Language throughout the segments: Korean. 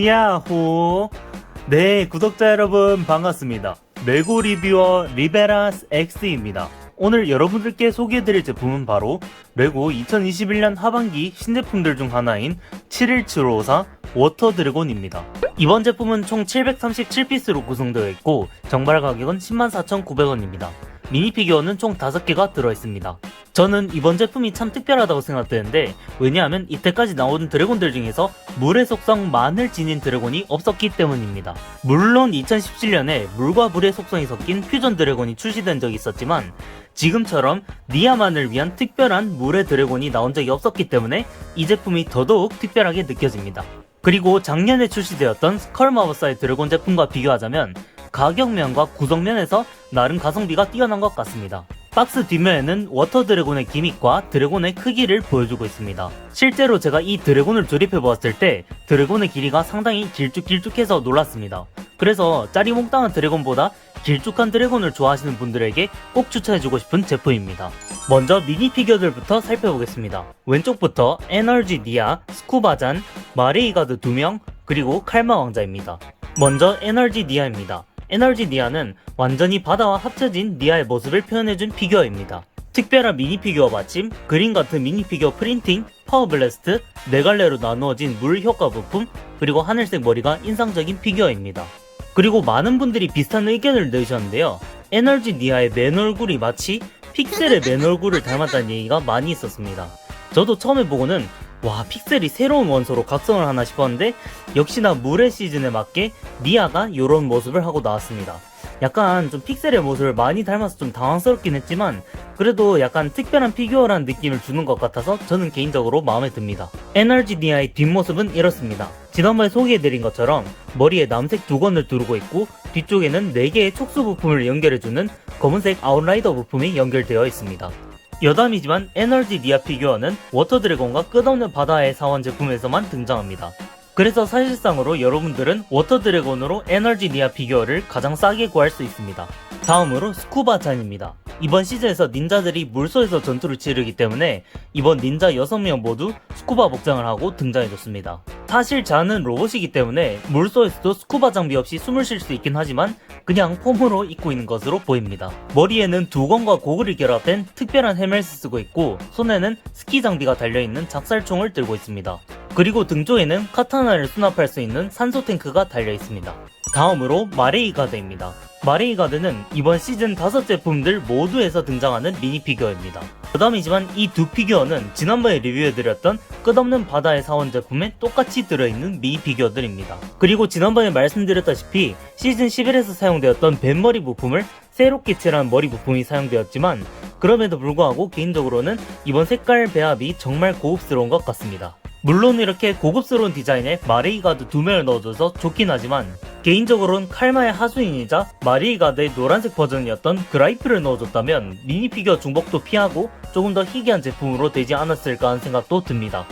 무야호. 네 구독자 여러분 반갑습니다. 레고 리뷰어 리베라스 X입니다. 오늘 여러분들께 소개해드릴 제품은 바로 레고 2021년 하반기 신제품들 중 하나인 71754 워터 드래곤입니다. 이번 제품은 총 737피스로 구성되어 있고 정발 가격은 104,900원입니다. 미니 피규어는 총 5개가 들어있습니다 저는 이번 제품이 참 특별하다고 생각되는데 왜냐하면 이때까지 나온 드래곤들 중에서 물의 속성 만을 지닌 드래곤이 없었기 때문입니다. 물론 2017년에 물과 물의 속성이 섞인 퓨전 드래곤이 출시된 적이 있었지만 지금처럼 니아만을 위한 특별한 물의 드래곤이 나온 적이 없었기 때문에 이 제품이 더더욱 특별하게 느껴집니다. 그리고 작년에 출시되었던 스컬마버사의 드래곤 제품과 비교하자면 가격면과 구성면에서 나름 가성비가 뛰어난 것 같습니다. 박스 뒷면에는 워터 드래곤의 기믹과 드래곤의 크기를 보여주고 있습니다. 실제로 제가 이 드래곤을 조립해 보았을 때 드래곤의 길이가 상당히 길쭉길쭉해서 놀랐습니다. 그래서 짜리몽땅한 드래곤보다 길쭉한 드래곤을 좋아하시는 분들에게 꼭 추천해주고 싶은 제품입니다. 먼저 미니 피규어들부터 살펴보겠습니다. 왼쪽부터 에너지 니아, 스쿠바잔, 마레이가드 2명, 그리고 칼마 왕자입니다. 먼저 에너지 니아입니다. 에너지 니아는 완전히 바다와 합쳐진 니아의 모습을 표현해준 피규어입니다. 특별한 미니 피규어 받침, 그림 같은 미니 피규어 프린팅, 파워 블래스트, 네 갈래로 나누어진 물 효과 부품, 그리고 하늘색 머리가 인상적인 피규어입니다. 그리고 많은 분들이 비슷한 의견을 내주셨는데요. 에너지 니아의 맨 얼굴이 마치 픽셀의 맨 얼굴을 닮았다는 얘기가 많이 있었습니다. 저도 처음에 보고는 와 픽셀이 새로운 원소로 각성을 하나 싶었는데 역시나 물의 시즌에 맞게 니아가 이런 모습을 하고 나왔습니다. 약간 좀 픽셀의 모습을 많이 닮아서 좀 당황스럽긴 했지만 그래도 약간 특별한 피규어라는 느낌을 주는 것 같아서 저는 개인적으로 마음에 듭니다. 에너지 니아의 뒷모습은 이렇습니다. 지난번에 소개해드린 것처럼 머리에 남색 두건을 두르고 있고 뒤쪽에는 4개의 촉수 부품을 연결해주는 검은색 아웃라이더 부품이 연결되어 있습니다. 여담이지만 에너지 니아 피규어는 워터 드래곤과 끝없는 바다의 사원 제품에서만 등장합니다. 그래서 사실상으로 여러분들은 워터 드래곤으로 에너지 니아 피규어를 가장 싸게 구할 수 있습니다. 다음으로 스쿠바 잔입니다. 이번 시즌에서 닌자들이 물소에서 전투를 치르기 때문에 이번 닌자 6명 모두 스쿠바 복장을 하고 등장해줬습니다. 사실 잔은 로봇이기 때문에 물소에서도 스쿠바 장비 없이 숨을 쉴 수 있긴 하지만 그냥 폼으로 입고 있는 것으로 보입니다. 머리에는 두건과 고글이 결합된 특별한 헬멧을 쓰고 있고 손에는 스키 장비가 달려있는 작살총을 들고 있습니다. 그리고 등 쪽에는 카타나를 수납할 수 있는 산소 탱크가 달려 있습니다. 다음으로 마레이 가드입니다. 마레이 가드는 이번 시즌 다섯 제품들 모두 에서 등장하는 미니 피규어입니다. 그다음이지만 이 두 피규어는 지난번에 리뷰해드렸던 끝없는 바다의 사원 제품에 똑같이 들어있는 미니 피규어들입니다. 그리고 지난번에 말씀드렸다시피 시즌 11에서 사용되었던 뱃머리 부품을 새롭게 칠한 머리 부품이 사용되었지만 그럼에도 불구하고 개인적으로는 이번 색깔 배합이 정말 고급스러운 것 같습니다. 물론 이렇게 고급스러운 디자인에 마레이가드 두 명을 넣어줘서 좋긴 하지만 개인적으로는 칼마의 하수인이자 마레이가드의 노란색 버전이었던 그라이프를 넣어줬다면 미니 피규어 중복도 피하고 조금 더 희귀한 제품으로 되지 않았을까 하는 생각도 듭니다.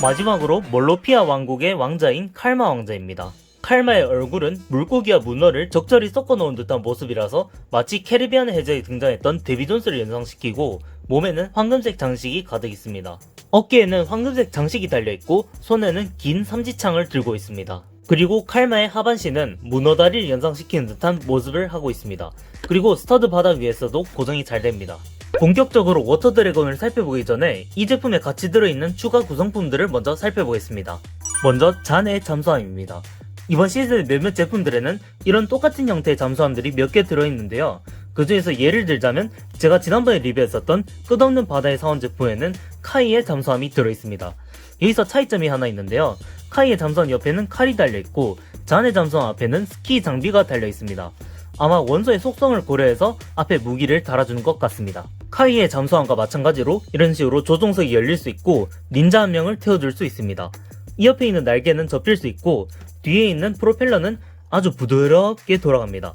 마지막으로 몰로피아 왕국의 왕자인 칼마 왕자입니다. 칼마의 얼굴은 물고기와 문어를 적절히 섞어 놓은 듯한 모습이라서 마치 캐리비안 해저에 등장했던 데비 존스를 연상시키고 몸에는 황금색 장식이 가득 있습니다. 어깨에는 황금색 장식이 달려있고 손에는 긴 삼지창을 들고 있습니다. 그리고 칼마의 하반신은 문어다리를 연상시키는 듯한 모습을 하고 있습니다. 그리고 스터드 바닥 위에서도 고정이 잘 됩니다. 본격적으로 워터 드래곤을 살펴보기 전에 이 제품에 같이 들어있는 추가 구성품들을 먼저 살펴보겠습니다. 먼저 잔의 잠수함입니다. 이번 시즌 몇몇 제품들에는 이런 똑같은 형태의 잠수함들이 몇 개 들어있는데요. 그 중에서 예를 들자면 제가 지난번에 리뷰했었던 끝없는 바다의 사원 제품에는 카이의 잠수함이 들어있습니다. 여기서 차이점이 하나 있는데요. 카이의 잠수함 옆에는 칼이 달려있고 잔의 잠수함 앞에는 스키 장비가 달려있습니다. 아마 원소의 속성을 고려해서 앞에 무기를 달아주는 것 같습니다. 카이의 잠수함과 마찬가지로 이런 식으로 조종석이 열릴 수 있고 닌자 한 명을 태워줄 수 있습니다. 이 옆에 있는 날개는 접힐 수 있고 뒤에 있는 프로펠러는 아주 부드럽게 돌아갑니다.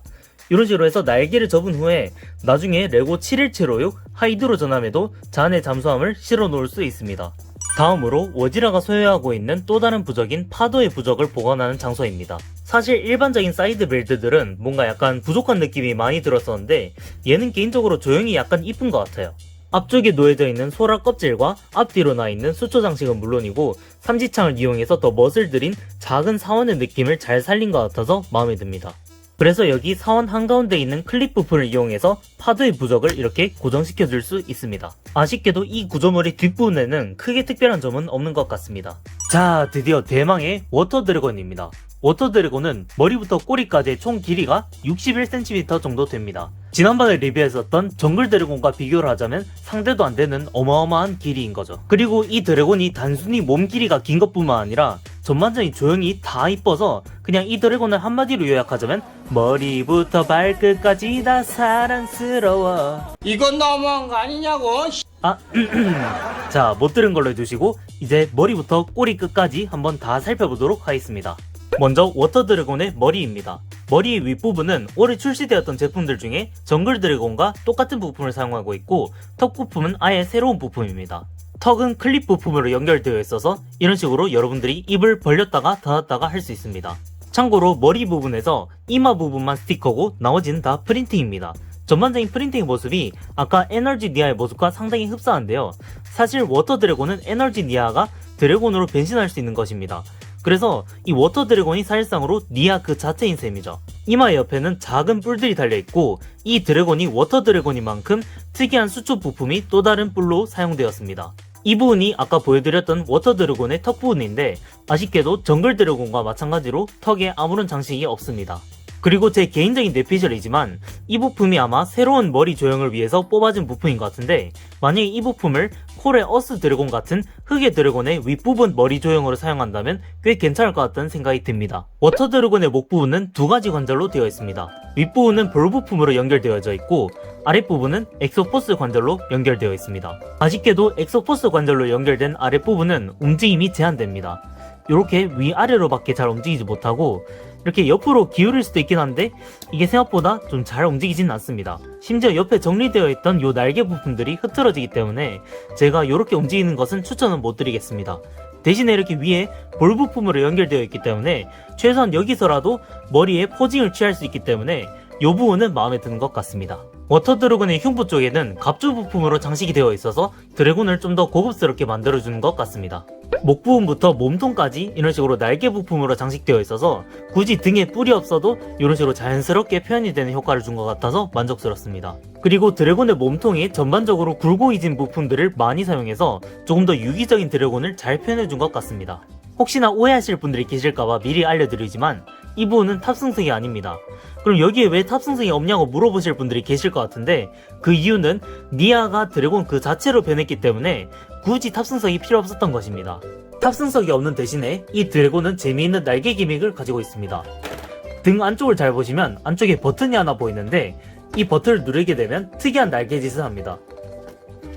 이런 식으로 해서 날개를 접은 후에 나중에 레고 71756 하이드로 전함에도 잔의 잠수함을 실어 놓을 수 있습니다. 다음으로 워지라가 소유하고 있는 또 다른 부적인 파도의 부적을 보관하는 장소입니다. 사실 일반적인 사이드 빌드들은 뭔가 약간 부족한 느낌이 많이 들었었는데 얘는 개인적으로 조형이 약간 이쁜 것 같아요. 앞쪽에 놓여져 있는 소라 껍질과 앞뒤로 나 있는 수초 장식은 물론이고 삼지창을 이용해서 더 멋을 들인 작은 사원의 느낌을 잘 살린 것 같아서 마음에 듭니다. 그래서 여기 사원 한가운데 있는 클립 부분을 이용해서 파도의 부적을 이렇게 고정시켜 줄 수 있습니다. 아쉽게도 이 구조물의 뒷부분에는 크게 특별한 점은 없는 것 같습니다. 자, 드디어 대망의 워터 드래곤입니다. 워터 드래곤은 머리부터 꼬리까지의 총 길이가 61cm 정도 됩니다. 지난번에 리뷰했었던 정글 드래곤과 비교를 하자면 상대도 안 되는 어마어마한 길이인 거죠. 그리고 이 드래곤이 단순히 몸 길이가 긴 것뿐만 아니라 전반적인 조형이 다 이뻐서 그냥 이 드래곤을 한마디로 요약하자면 머리부터 발끝까지 다 사랑스러워. 이건 너무한 거 아니냐고. 아, 자, 못 들은 걸로 해두시고 이제 머리부터 꼬리 끝까지 한번 다 살펴보도록 하겠습니다. 먼저 워터 드래곤의 머리입니다. 머리의 윗부분은 올해 출시되었던 제품들 중에 정글 드래곤과 똑같은 부품을 사용하고 있고 턱 부품은 아예 새로운 부품입니다. 턱은 클립 부품으로 연결되어 있어서 이런 식으로 여러분들이 입을 벌렸다가 닫았다가 할 수 있습니다. 참고로 머리 부분에서 이마 부분만 스티커고 나머지는 다 프린팅입니다. 전반적인 프린팅 모습이 아까 에너지 니아의 모습과 상당히 흡사한데요. 사실 워터 드래곤은 에너지 니아가 드래곤으로 변신할 수 있는 것입니다. 그래서 이 워터 드래곤이 사실상으로 니아 그 자체인 셈이죠. 이마 옆에는 작은 뿔들이 달려있고 이 드래곤이 워터 드래곤인 만큼 특이한 수초 부품이 또 다른 뿔로 사용되었습니다. 이 부분이 아까 보여드렸던 워터 드래곤의 턱 부분인데 아쉽게도 정글 드래곤과 마찬가지로 턱에 아무런 장식이 없습니다. 그리고 제 개인적인 내피셜이지만 이 부품이 아마 새로운 머리 조형을 위해서 뽑아진 부품인 것 같은데 만약에 이 부품을 콜의 어스 드래곤 같은 흑의 드래곤의 윗부분 머리 조형으로 사용한다면 꽤 괜찮을 것 같다는 생각이 듭니다. 워터 드래곤의 목 부분은 두 가지 관절로 되어 있습니다. 윗부분은 볼 부품으로 연결되어져 있고 아랫부분은 엑소포스 관절로 연결되어 있습니다. 아쉽게도 엑소포스 관절로 연결된 아랫부분은 움직임이 제한됩니다. 이렇게 위아래로 밖에 잘 움직이지 못하고 이렇게 옆으로 기울일 수도 있긴 한데 이게 생각보다 좀 잘 움직이진 않습니다. 심지어 옆에 정리되어 있던 요 날개 부품들이 흐트러지기 때문에 제가 이렇게 움직이는 것은 추천은 못 드리겠습니다. 대신에 이렇게 위에 볼 부품으로 연결되어 있기 때문에 최소한 여기서라도 머리에 포징을 취할 수 있기 때문에 이 부분은 마음에 드는 것 같습니다. 워터 드래곤의 흉부 쪽에는 갑주 부품으로 장식이 되어 있어서 드래곤을 좀 더 고급스럽게 만들어주는 것 같습니다. 목 부분부터 몸통까지 이런 식으로 날개 부품으로 장식되어 있어서 굳이 등에 뿔이 없어도 이런 식으로 자연스럽게 표현이 되는 효과를 준 것 같아서 만족스럽습니다. 그리고 드래곤의 몸통이 전반적으로 굵고이진 부품들을 많이 사용해서 조금 더 유기적인 드래곤을 잘 표현해 준 것 같습니다. 혹시나 오해하실 분들이 계실까봐 미리 알려드리지만 이 부분은 탑승성이 아닙니다. 그럼 여기에 왜 탑승성이 없냐고 물어보실 분들이 계실 것 같은데 그 이유는 니아가 드래곤 그 자체로 변했기 때문에 굳이 탑승성이 필요 없었던 것입니다. 탑승성이 없는 대신에 이 드래곤은 재미있는 날개 기믹을 가지고 있습니다. 등 안쪽을 잘 보시면 안쪽에 버튼이 하나 보이는데 이 버튼을 누르게 되면 특이한 날개짓을 합니다.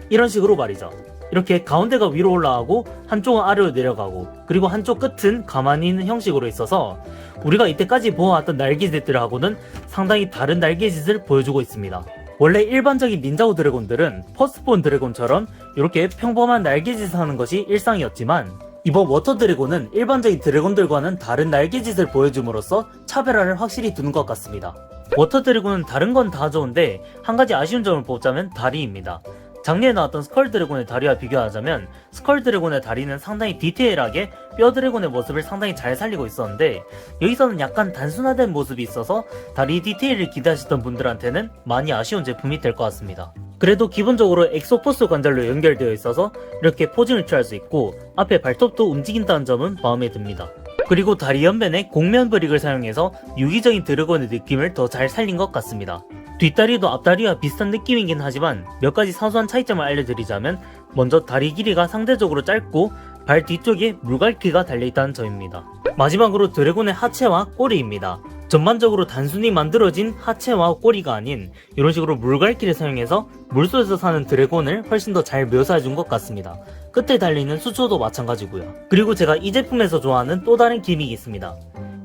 이런 식으로 말이죠. 이렇게 가운데가 위로 올라가고 한쪽은 아래로 내려가고 그리고 한쪽 끝은 가만히 있는 형식으로 있어서 우리가 이때까지 보아왔던 날개짓들하고는 상당히 다른 날개짓을 보여주고 있습니다. 원래 일반적인 닌자고 드래곤들은 퍼스트본 드래곤처럼 이렇게 평범한 날개짓을 하는 것이 일상이었지만 이번 워터 드래곤은 일반적인 드래곤들과는 다른 날개짓을 보여줌으로써 차별화를 확실히 두는 것 같습니다. 워터 드래곤은 다른 건 다 좋은데 한 가지 아쉬운 점을 뽑자면 다리입니다. 작년에 나왔던 스컬 드래곤의 다리와 비교하자면 스컬 드래곤의 다리는 상당히 디테일하게 뼈 드래곤의 모습을 상당히 잘 살리고 있었는데 여기서는 약간 단순화된 모습이 있어서 다리 디테일을 기대하셨던 분들한테는 많이 아쉬운 제품이 될 것 같습니다. 그래도 기본적으로 엑소포스 관절로 연결되어 있어서 이렇게 포징을 취할 수 있고 앞에 발톱도 움직인다는 점은 마음에 듭니다. 그리고 다리 옆면에 곡면 브릭을 사용해서 유기적인 드래곤의 느낌을 더 잘 살린 것 같습니다. 뒷다리도 앞다리와 비슷한 느낌이긴 하지만 몇 가지 사소한 차이점을 알려드리자면 먼저 다리 길이가 상대적으로 짧고 발 뒤쪽에 물갈퀴가 달려있다는 점입니다. 마지막으로 드래곤의 하체와 꼬리입니다. 전반적으로 단순히 만들어진 하체와 꼬리가 아닌 이런 식으로 물갈퀴를 사용해서 물속에서 사는 드래곤을 훨씬 더 잘 묘사해준 것 같습니다. 끝에 달리는 수초도 마찬가지고요. 그리고 제가 이 제품에서 좋아하는 또 다른 기믹이 있습니다.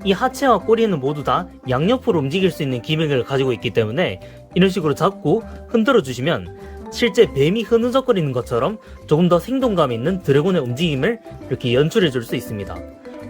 이 하체와 꼬리는 모두 다 양옆으로 움직일 수 있는 기믹을 가지고 있기 때문에 이런 식으로 잡고 흔들어 주시면 실제 뱀이 흐느적거리는 것처럼 조금 더 생동감 있는 드래곤의 움직임을 이렇게 연출해 줄 수 있습니다.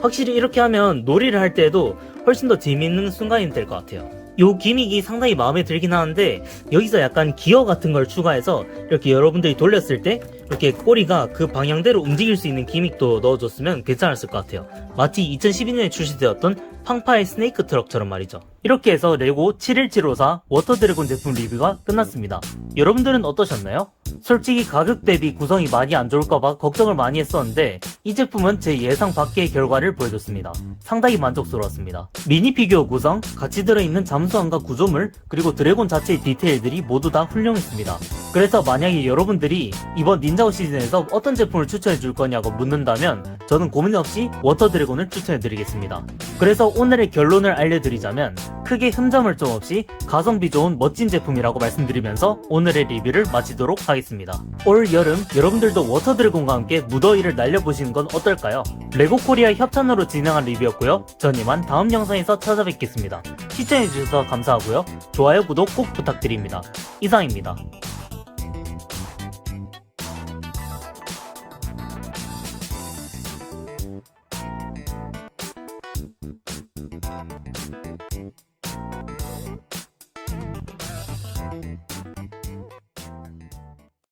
확실히 이렇게 하면 놀이를 할 때에도 훨씬 더 재미있는 순간이 될 것 같아요. 요 기믹이 상당히 마음에 들긴 하는데 여기서 약간 기어 같은 걸 추가해서 이렇게 여러분들이 돌렸을 때 이렇게 꼬리가 그 방향대로 움직일 수 있는 기믹도 넣어줬으면 괜찮았을 것 같아요. 마치 2012년에 출시되었던 팡파의 스네이크 트럭처럼 말이죠. 이렇게 해서 레고 71754 워터 드래곤 제품 리뷰가 끝났습니다. 여러분들은 어떠셨나요? 솔직히 가격 대비 구성이 많이 안 좋을까봐 걱정을 많이 했었는데 이 제품은 제 예상 밖의 결과를 보여줬습니다. 상당히 만족스러웠습니다. 미니 피규어 구성, 같이 들어있는 잠수함과 구조물, 그리고 드래곤 자체의 디테일들이 모두 다 훌륭했습니다. 그래서 만약에 여러분들이 이번 닌자고 시즌에서 어떤 제품을 추천해 줄 거냐고 묻는다면 저는 고민 없이 워터 드래곤을 추천해 드리겠습니다. 그래서 오늘의 결론을 알려드리자면 크게 흠잡을 점 없이 가성비 좋은 멋진 제품이라고 말씀드리면서 오늘의 리뷰를 마치도록 하겠 습니다. 올 여름 여러분들도 워터 드래곤과 함께 무더위를 날려보시는 건 어떨까요? 레고 코리아 협찬으로 진행한 리뷰였고요. 전 이만 다음 영상에서 찾아뵙겠습니다. 시청해주셔서 감사하고요. 좋아요, 구독 꼭 부탁드립니다. 이상입니다.